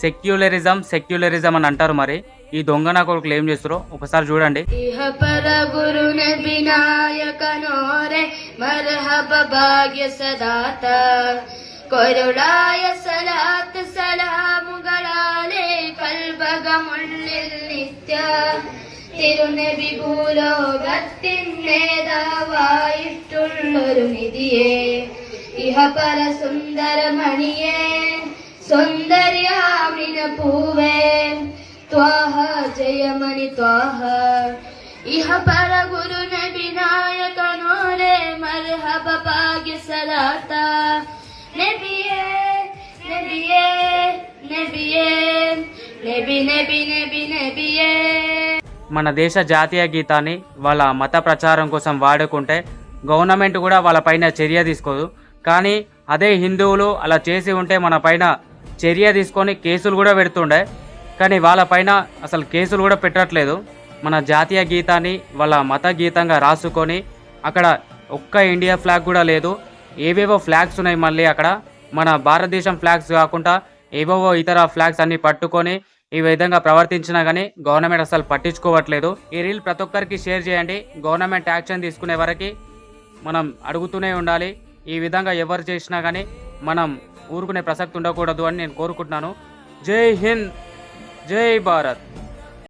Secularism secularism అని అంటారు మరి ఈ దొంగ నా కొడుకులు ఏం చేస్తారో ఒకసారి చూడండి ఇహ పర గురు వినాయక నోరే మరహబ భాగ్య సదాత കൊരുടായ സലാത്ത് സലാമുകളാലേ കൽബകമുള്ളിൽ നിത്യ തിരുനബി ഭൂലോകത്തിൻ നേതാവായിട്ടുള്ളൊരു നിധിയെ ഇഹ പര സുന്ദരമണിയെ സുന്ദര്യാമിന పూవే త్వహ జయమణి త్వహ ఇహ పర గురు వినాయక నోరే సలాత మన దేశ జాతీయ గీతాన్ని వాళ్ళ మత ప్రచారం కోసం వాడుకుంటే గవర్నమెంట్ కూడా వాళ్ళ పైన చర్య తీసుకోదు. కానీ అదే హిందువులు అలా చేసి ఉంటే మన పైన చర్య తీసుకొని కేసులు కూడా పెడుతుండే. కానీ వాళ్ళ పైన అసలు కేసులు కూడా పెట్టట్లేదు. మన జాతీయ గీతాన్ని వాళ్ళ మత గీతంగా రాసుకొని అక్కడ ఒక్క ఇండియా ఫ్లాగ్ కూడా లేదు. ఏవేవో ఫ్లాగ్స్ ఉన్నాయి మళ్ళీ అక్కడ. మన భారతదేశం ఫ్లాగ్స్ కాకుండా ఏవేవో ఇతర ఫ్లాగ్స్ అన్ని పట్టుకొని ఈ విధంగా ప్రవర్తించినా కానీ గవర్నమెంట్ అసలు పట్టించుకోవట్లేదు. ఈ రీల్ ప్రతి ఒక్కరికి షేర్ చేయండి. గవర్నమెంట్ యాక్షన్ తీసుకునే వరకు మనం అడుగుతూనే ఉండాలి. ఈ విధంగా ఎవరు చేసినా కానీ మనం ఊరుకునే ప్రసక్తి ఉండకూడదు అని నేను కోరుకుంటున్నాను. జై హింద్ జై భారత్.